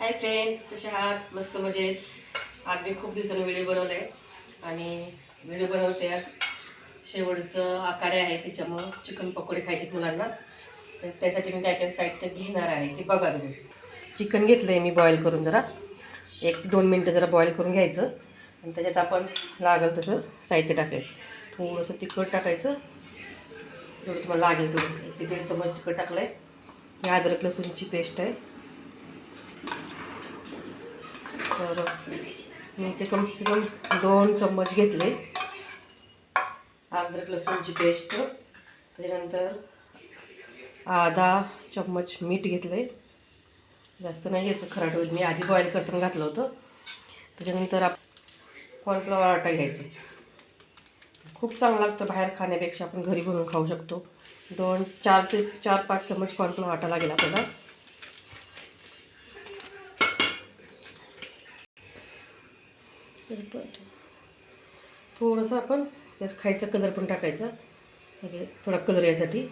Hi friends कसे आहात? मस्त मजेत. आज मी खूप दिवसांनी व्हिडिओ बनवला आहे आणि व्हिडिओ बनवते आज. शेवटचं आकारे आहे त्याच्यामुळं चिकन पकोडे खायचे मुलांना. तर त्यासाठी मी काय काय साहित्य घेणार आहे ते बघा तुम्ही. चिकन घेतलं आहे मी बॉईल करून जरा. एक ते दोन मिनटं जरा बॉईल करून घ्यायचं. आणि त्याच्यात आपण लागेल तसं साहित्य टाकायचं. थोडंसं तिखट टाकायचं. थोडं तुम्हाला लागेल तेवढं. एक ते दीड चमच चिकट टाकलं आहे ही अद्रक लसूणची पेस्ट आहे. तर मी ते कम से कम दोन चम्मच घेतले. अद्रक लसूणची पेस्ट. त्याच्यानंतर अर्धा चम्मच मीठ घेतले जास्त नाही घ्यायचं खराट होईल. मी आधी बॉईल करताना घातलं होतं. त्याच्यानंतर आप कॉर्नफ्लॉवर आटा घ्यायचं. खूप चांगलं लागतं बाहेर खाण्यापेक्षा. आपण घरी बनवून खाऊ शकतो. दोन चार ते चार पाच चम्मच कॉर्नफ्लॉवर आटा लागेल आपल्याला. थोडंसं आपण त्यात खायचा कलर पण टाकायचा. थोडा कलर यासाठी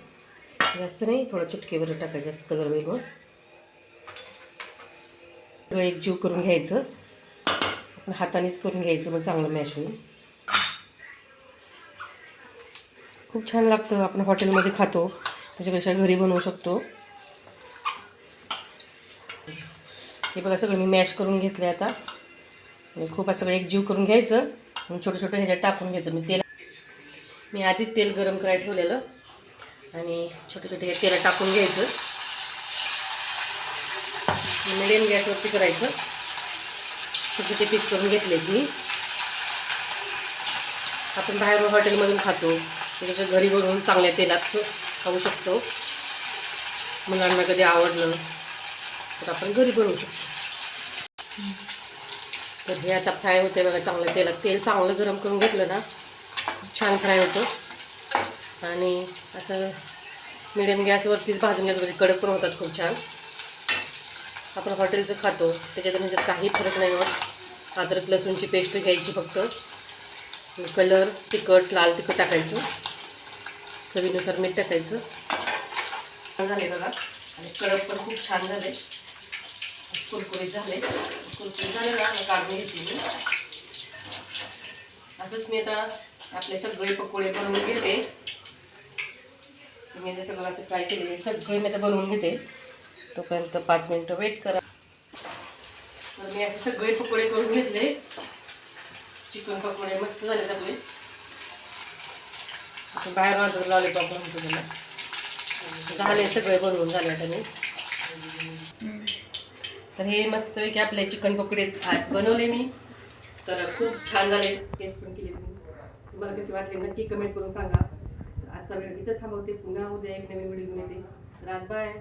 जास्त नाही थोडा चुटकेवर टाकायचा जास्त कलर होईल मग एक जीव करून घ्यायचं. आपण हातानेच करून घ्यायचं मग चांगलं मॅश होईल. खूप छान लागतं आपण हॉटेलमध्ये खातो. त्याच्यापेक्षा घरी बनवू शकतो. हे बघा सगळं मी मॅश करून घेतलं आता. म्हणजे खूप असं म्हणजे एक एकजीव करून घ्यायचं छोटं छोटं ह्याच्यात टाकून घ्यायचं. मी तेल मी आधी तेल गरम करायला ठेवलेलं आणि छोटे छोटे हे तेला टाकून घ्यायचं. मिडियम गॅसवरती करायचं. छोटे छोटे पीस करून घेतलेत मी. आपण बाहेर हॉटेलमधून खातो. त्याच्या घरी बनवून चांगल्या तेलात खाऊ शकतो. मुलांना कधी आवडलं तर आपण घरी बनवू शकतो. तर हे आता फ्राय होते बघा चांगलं तेलात. तेल चांगलं गरम करून घेतलं ना छान फ्राय होतं. आणि असं मिडियम गॅसवरतीच भाजून घेतो म्हणजे कडक पण होतात खूप छान. आपण हॉटेलचं खातो त्याच्यात म्हणजे काही फरक नाही होत. अद्रक लसूणची पेस्ट घ्यायची फक्त. कलर तिखट लाल तिखट टाकायचं. चवीनुसार मीठ टाकायचं. झाले बघा. आणि कडक पण खूप छान झाले कुरकुरीत झाले. कुरकुरीत झाले ना मग काढून घेतली मी. असंच मी आता आपले सगळे पकोडे बनवून घेते. मी ते सगळं असं फ्राय केलेले सगळे मी आता बनवून घेते. तोपर्यंत पाच मिनटं वेट करा. तर मी असे सगळे पकोडे करून घेतले. चिकन पकोडे मस्त झाले सगळे बाहेर माझं लॉलीपॉप म्हणतो त्याला. झाले सगळे बनवून झाले आता मी. तर हे मस्तपैकी आपले चिकन पकोडे आज बनवले मी. तर खूप छान झाले. टेस्ट पण केले तुम्ही. तुम्हाला कसे वाटले नक्की कमेंट करून सांगा. आजचा व्हिडिओ इथं थांबवते. पुन्हा उद्या एक नवीन व्हिडिओ घेऊन येते. तर आज बाय